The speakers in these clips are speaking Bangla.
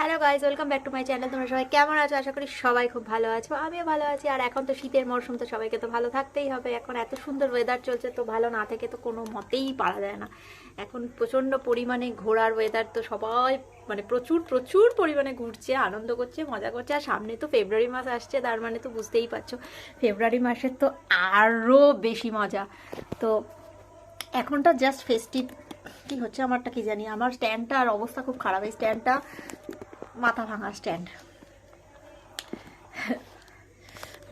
Hello guys welcome back to my channel তোমরা সবাই কেমন আছো? আশা করি সবাই খুব ভালো আছো। আমিও ভালো আছি। আর এখন তো শীতের মরশুম তো সবাইকে তো ভালো থাকতেই হবে। এখন এত সুন্দর ওয়েদার চলছে, তো ভালো না থেকে তো কোনো মতেই পারা যায় না। এখন প্রচণ্ড পরিমাণে ঘোরার ওয়েদার তো সবাই মানে প্রচুর প্রচুর পরিমাণে ঘুরছে, আনন্দ করছে, মজা করছে। আর সামনে তো ফেব্রুয়ারি মাস আসছে, তার মানে তো বুঝতেই পারছ ফেব্রুয়ারি মাসের তো আরও বেশি মজা। তো এখনটা জাস্ট ফেস্টিভ কি হচ্ছে আমারটা কি জানি? আমার স্ট্যান্ডটার অবস্থা খুব খারাপ। এই স্ট্যান্ডটা মাথা ভাঙা স্ট্যান্ড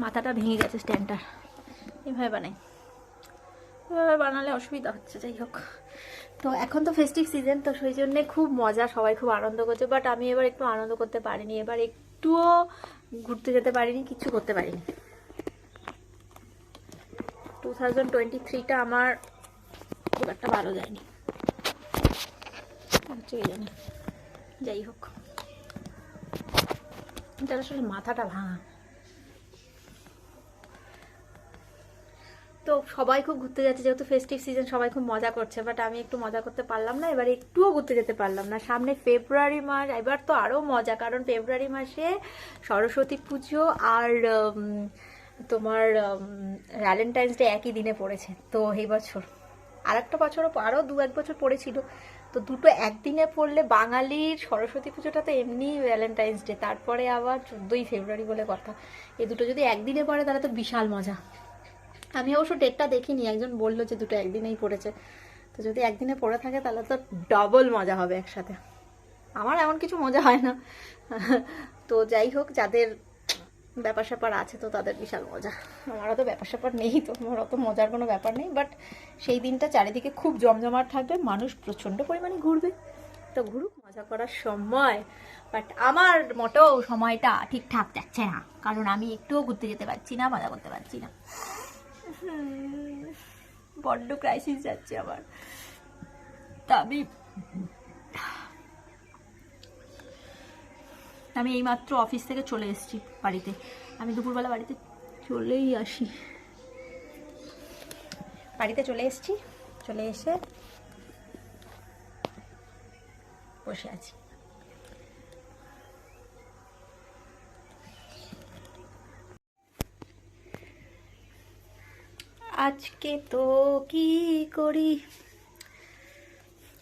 মাথাটা ভেঙে গেছে স্ট্যান্ডটার এভাবে বানাই। এভাবে বানালে অসুবিধা হচ্ছে, যাই হোক। তো এখন তো ফেস্টিভ সিজন তো সেই জন্যে খুব মজা, সবাই খুব আনন্দ করছে। বাট আমি এবার একটু আনন্দ করতে পারিনি, এবার একটুও ঘুরতে যেতে পারিনি, কিছু করতে পারিনি। টু থাউজেন্ড টোয়েন্টি থ্রিটা আমার খুব একটা ভালো যায়নি। যাই হোক। এটা আসলে মাথাটা ভাঙা। তো সবাই খুব ঘুরতে যাচ্ছে, যেহেতু ফেস্টিভ সিজন সবাই খুব মজা করছে বাট আমি একটু মজা করতে পারলাম না, এবার একটুও ঘুরতে যেতে পারলাম না। সামনে ফেব্রুয়ারি মাস, এবার তো আরও মজা, কারণ ফেব্রুয়ারি মাসে সরস্বতী পুজো আর তোমার ভ্যালেন্টাইন্স ডে একই দিনে পড়েছে, তো এই বছর। আর একটা বছরও আরও দু এক বছর পড়েছিল। তো দুটো একদিনে পড়লে বাঙালির সরস্বতী পুজোটা তো এমনি ভ্যালেন্টাইন্স ডে তারপরে আবার চোদ্দোই ফেব্রুয়ারি বলে কথা। এই দুটো যদি একদিনে পড়ে তাহলে তো বিশাল মজা। আমি অবশ্য ডেটটা দেখিনি, একজন বলল যে দুটো একদিনেই পড়েছে। তো যদি একদিনে পড়ে থাকে তাহলে তো ডবল মজা হবে একসাথে। আমার এমন কিছু মজা হয় না। তো যাই হোক, যাদের ব্যাপার স্যাপার আছে তো, তাদের বিশাল মজা। আমার অত ব্যাপার স্যাপার নেই তো আমার অত মজার কোনো ব্যাপার নেই বাট সেই দিনটা চারিদিকে খুব জমজমাট থাকবে, মানুষ প্রচণ্ড পরিমাণে ঘুরবে। তো ঘুরুক, মজা করার সময়। বাট আমার মোটেও সময়টা ঠিকঠাক যাচ্ছে না, কারণ আমি একটুও ঘুরতে যেতে পারছি না, মজা করতে পারছি না। বড্ড ক্রাইসিস যাচ্ছে আমার। তা আমি আমি এইমাত্র অফিস থেকে চলে এসেছি বাড়িতে। আমি দুপুরবেলা বাড়িতে চলেই আসি। বাড়িতে চলে এসেছি। চলে এসে বসে আছি। আজকে তো কি করি?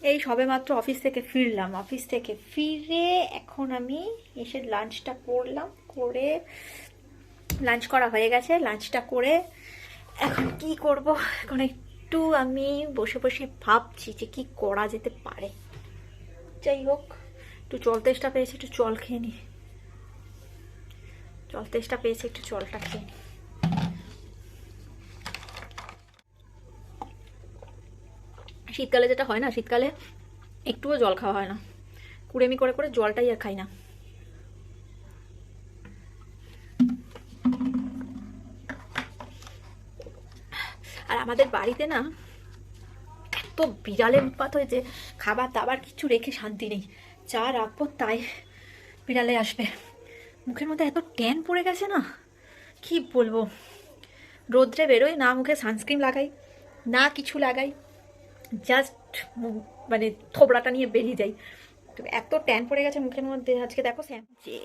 এই সবে মাত্র অফিস থেকে ফিরলাম। অফিস থেকে ফিরে এখন আমি এসে লাঞ্চটা করলাম, করে লাঞ্চ করা হয়ে গেছে। লাঞ্চটা করে এখন কি করব? এখন একটু আমি বসে বসে ভাবছি যে কি করা যেতে পারে। যাই হোক, একটু জল তেষ্টা পেয়েছে, একটু জল খেয়ে নি। জল তেষ্টা পেয়েছে, একটু জলটা খেয়ে নি। শীতকালে যেটা হয় না, শীতকালে একটুও জল খাওয়া হয় না। কুড়েমি করে করে জলটাই আর খাই না। আর আমাদের বাড়িতে না এত বিড়ালের উৎপাত হয়েছে, খাবার দাবার কিছু রেখে শান্তি নেই। যা রাখব তাই বিড়ালে আসবে। মুখের মধ্যে এত ট্যান পড়ে গেছে না, কি বলব? রোদ্রে বেরোই না মুখে সানস্ক্রিন লাগাই, না কিছু লাগাই। জাস্ট মানে থোবড়াটা নিয়ে বেরিয়ে যাই। তো এত ট্যান পড়ে গেছে মুখের মধ্যে। আজকে দেখো স্যাম যে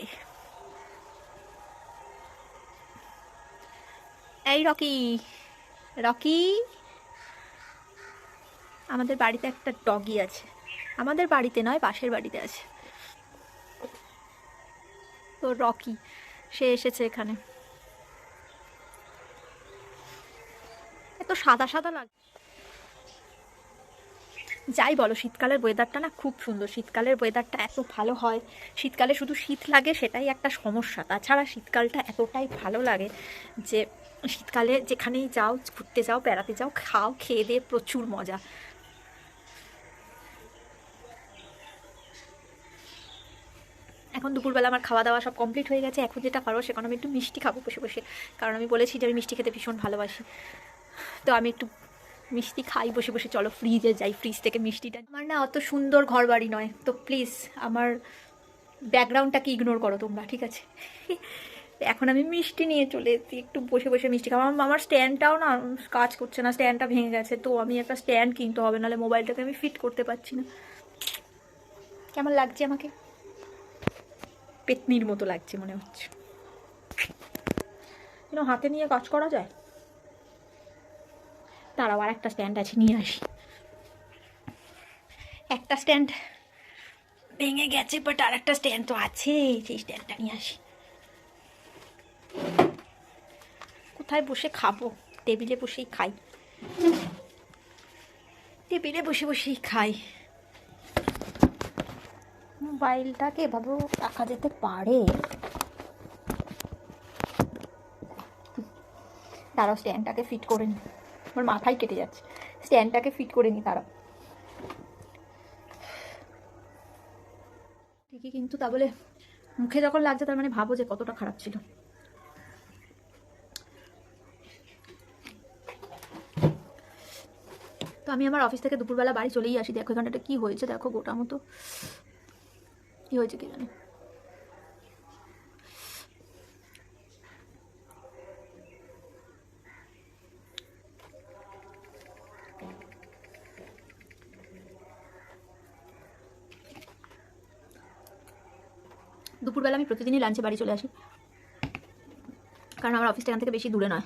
এই রকি রকি। আমাদের বাড়িতে একটা ডগি আছে। আমাদের বাড়িতে নয়, পাশের বাড়িতে আছে। তো রকি, সে এসেছে এখানে। এত সাদা সাদা লাগে যাই বলো, শীতকালের ওয়েদারটা না খুব সুন্দর। শীতকালের ওয়েদারটা এত ভালো হয়। শীতকালে শুধু শীত লাগে, সেটাই একটা সমস্যা। তাছাড়া শীতকালটা এতটাই ভালো লাগে যে, শীতকালে যেখানেই যাও, ঘুরতে যাও, বেড়াতে যাও, খাও, খেয়ে দিয়ে প্রচুর মজা। এখন দুপুরবেলা আমার খাওয়া দাওয়া সব কমপ্লিট হয়ে গেছে। এখন যেটা পারব সেখানে আমি একটু মিষ্টি খাব বসে বসে। কারণ আমি বলেছি যে, আমি মিষ্টি খেতে ভীষণ ভালোবাসি। তো আমি একটু মিষ্টি খাই, বসে বসে চলো ফ্রিজে যাই ফ্রিজ থেকে মিষ্টিটা। আমার না অত সুন্দর ঘর বাড়ি নয়, তো প্লিজ আমার ব্যাকগ্রাউন্ডটাকে ইগনোর করো তোমরা, ঠিক আছে? এখন আমি মিষ্টি নিয়ে চলে এসেছি, একটু বসে বসে মিষ্টি খাব। আমার স্ট্যান্ডটাও না কাজ করছে না স্ট্যান্ডটা ভেঙে গেছে, তো আমি একটা স্ট্যান্ড কিনতে হবে, নাহলে মোবাইলটাকে আমি ফিট করতে পারছি না। কেমন লাগছে আমাকে? পেতনির মতো লাগছে মনে হচ্ছে। হাতে নিয়ে কাজ করা যায়? তারাও আর একটা স্ট্যান্ড আছে, নিয়ে আসি। একটা স্ট্যান্ড ভেঙে গেছে বাট আর একটা স্ট্যান্ড তো আছে, সেই স্ট্যান্ডটা নিয়ে আসি। কোথায় বসে খাব? টেবিলে বসেই খাই। টেবিলে বসে বসেই খাই। মোবাইলটাকে এভাবেও রাখা যেতে পারে? তারাও স্ট্যান্ডটাকে ফিট করে নি। আমার মাথায় কেটে যাচ্ছে। স্ট্যান্ডটাকে ফিট করে নি তারা। ঠিকই কিন্তু তা বলে মুখে যখন লাগছে তার মানে ভাবো যে কতটা খারাপ ছিল। তো আমি আমার অফিস থেকে দুপুরবেলা বাড়ি চলেই আসি। দেখো এখানটা কি হয়েছে? দেখো গোটা মতো। কি হয়েছে কি জানি? দুপুরবেলা আমি প্রতিদিনই লাঞ্চে বাড়ি চলে আসি। কারণ আমার অফিসটা এখান থেকে বেশি দূরে নয়।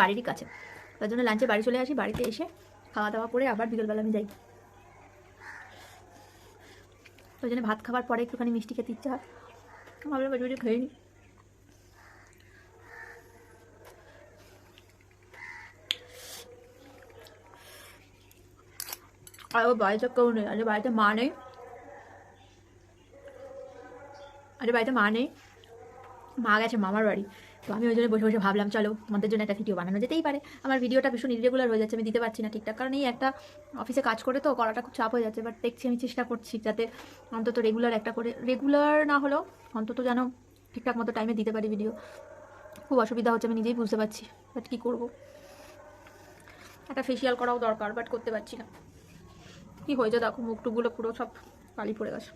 বাড়িরই কাছে। তার জন্য লাঞ্চে বাড়ি চলে আসি, বাড়িতে এসে খাওয়া দাওয়া করে আবার বিকেলবেলা আমি যাই। ওই জন্য ভাত খাবার পরে একটুখানি মিষ্টি খেতে ইচ্ছা হয়। ভাবলাম বাড়ি বাড়ি খেয়ে নিই আর ও বাড়িতে কেউ নেই, আরে বাড়িতে মা নেই। আরে বাড়িতে মা নেই। মা গেছে, মামার বাড়ি। তো আমি ওই জন্য বসে বসে ভাবলাম, চলো তোমাদের জন্য একটা ভিডিও বানানো যেতেই পারে। আমার ভিডিওটা ভীষণ ইরেগুলার হয়ে যাচ্ছে, আমি দিতে পারছি না ঠিকঠাক। কারণ এই একটা অফিসে কাজ করে তো করাটা খুব চাপ হয়ে যাচ্ছে বাট দেখছি আমি চেষ্টা করছি যাতে অন্তত রেগুলার একটা করে রেগুলার না হলেও অন্তত যেন ঠিকঠাক মতো টাইমে দিতে পারি ভিডিও খুব অসুবিধা হচ্ছে, আমি নিজেই বুঝতে পারছি বাট কী করব? একটা ফেসিয়াল করাও দরকার বাট করতে পারছি না। কী হয়েছে দেখো মুখ টুকগুলো পুরো সব কালি পড়ে গেছে।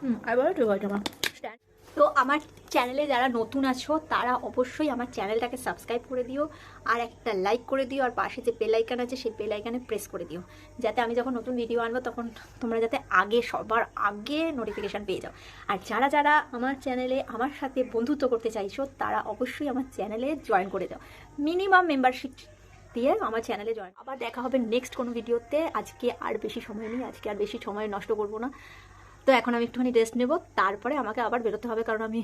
হুম ঠিক আছে আমার তো আমার চ্যানেলে যারা নতুন আছো, তারা অবশ্যই আমার চ্যানেলটাকে সাবস্ক্রাইব করে দিও, আর একটা লাইক করে দিও, আর পাশে যে বেল আইকন আছে, সেই বেল আইকনে প্রেস করে দিও। যাতে আমি যখন নতুন ভিডিও আনব, তখন তোমরা যাতে আগে, সবার আগে নোটিফিকেশান পেয়ে যাও। আর যারা যারা আমার চ্যানেলে আমার সাথে বন্ধুত্ব করতে চাইছো, তারা অবশ্যই আমার চ্যানেলে জয়েন করে দাও। মিনিমাম মেম্বারশিপ দিয়ে আমার চ্যানেলে জয়েন আবার দেখা হবে নেক্সট কোনো ভিডিওতে আজকে আর বেশি সময় নেই, আজকে আর বেশি সময় নষ্ট করব না। তো এখন আমি একটুখানি রেস্ট নেব। তারপরে আমাকে আবার বেরোতে হবে কারণ আমি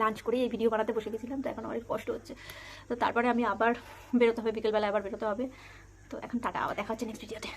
লাঞ্চ করেই এই ভিডিও বানাতে বসে গেছিলাম, তো এখন অনেক কষ্ট হচ্ছে। তো তারপরে আমি আবার বেরোতে হবে বিকেলবেলা আবার বেরোতে হবে। তো এখন টাটা, আবার দেখা হচ্ছে নেক্সট ভিডিওতে